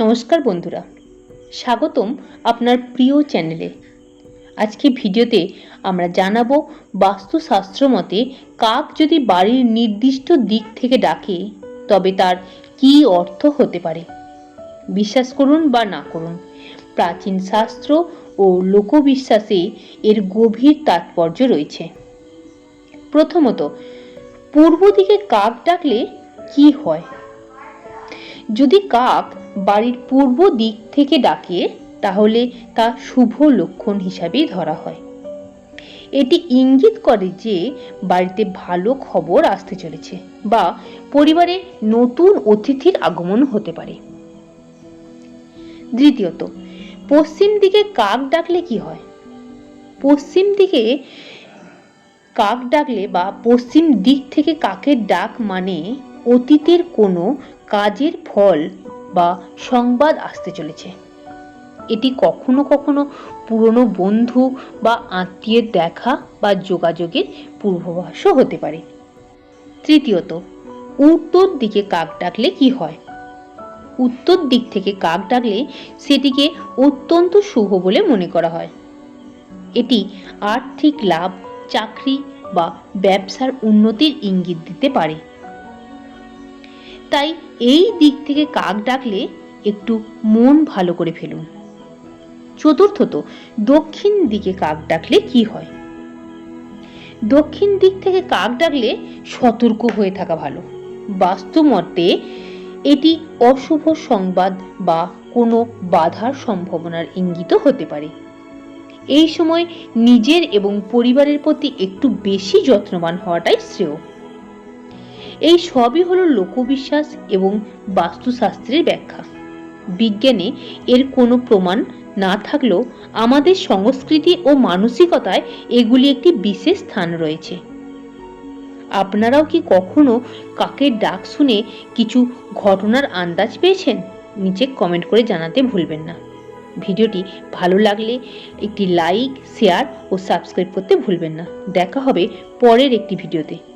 নমস্কার বন্ধুরা। স্বাগতম আপনার প্রিয় চ্যানেলে। আজকে ভিডিওতে আমরা জানাব বাস্তুশাস্ত্র মতে কাক যদি বাড়ির নির্দিষ্ট দিক থেকে ডাকে, তবে তার কী অর্থ হতে পারে? বিশ্বাস করুন বা না করুন, প্রাচীন শাস্ত্র ও লোকবিশ্বাসে এর গভীর তাৎপর্য রয়েছে। প্রথমত, পূর্ব দিকে কাক ডাকলে কি হয়? যদি কাক বাড়ির পূর্ব দিক থেকে ডাকে তাহলে তা শুভ লক্ষণ হিসাবেই ধরা হয়। এটি ইঙ্গিত করে যে বাড়িতে ভালো খবর আসতে চলেছে বা পরিবারে নতুন অতিথির আগমন হতে পারে। দ্বিতীয়ত, পশ্চিম দিকে কাক ডাকলে কি হয়? পশ্চিম দিকে কাক ডাকলে বা পশ্চিম দিক থেকে কাকের ডাক মানে অতীতের কোনো কাজের ফল বা সংবাদ আসতে চলেছে। এটি কখনো কখনো পুরনো বন্ধু বা আত্মীয়ের দেখা বা যোগাযোগের পূর্বাভাসও হতে পারে। তৃতীয়ত, উত্তর দিকে কাক ডাকলে কি হয়? উত্তর দিক থেকে কাক ডাকলে সেটিকে অত্যন্ত শুভ বলে মনে করা হয়। এটি আর্থিক লাভ, চাকরি বা ব্যবসার উন্নতির ইঙ্গিত দিতে পারে। তাই এই দিক থেকে কাক ডাকলে একটু মন ভালো করে ফেলুন। চতুর্থত, দক্ষিণ দিকে কাক ডাকলে কি হয়? দক্ষিণ দিক থেকে কাক ডাকলে সতর্ক হয়ে থাকা ভালো। বাস্তু মতে এটি অশুভ সংবাদ বা কোনো বাধার সম্ভাবনার ইঙ্গিত হতে পারে। এই সময় নিজের এবং পরিবারের প্রতি একটু বেশি যত্নবান হওয়াটাই শ্রেয়। এই সবই হলো লোকবিশ্বাস এবং বাস্তুশাস্ত্রের ব্যাখ্যা। বিজ্ঞানে এর কোনো প্রমাণ না থাকলেও আমাদের সংস্কৃতি ও মানসিকতায় এগুলি একটি বিশেষ স্থান রয়েছে। আপনারাও কি কখনো কাকের ডাক শুনে কিছু ঘটনার আন্দাজ পেয়েছেন? নিচে কমেন্ট করে জানাতে ভুলবেন না। ভিডিওটি ভালো লাগলে একটি লাইক, শেয়ার ও সাবস্ক্রাইব করতে ভুলবেন না। দেখা হবে পরের একটি ভিডিওতে।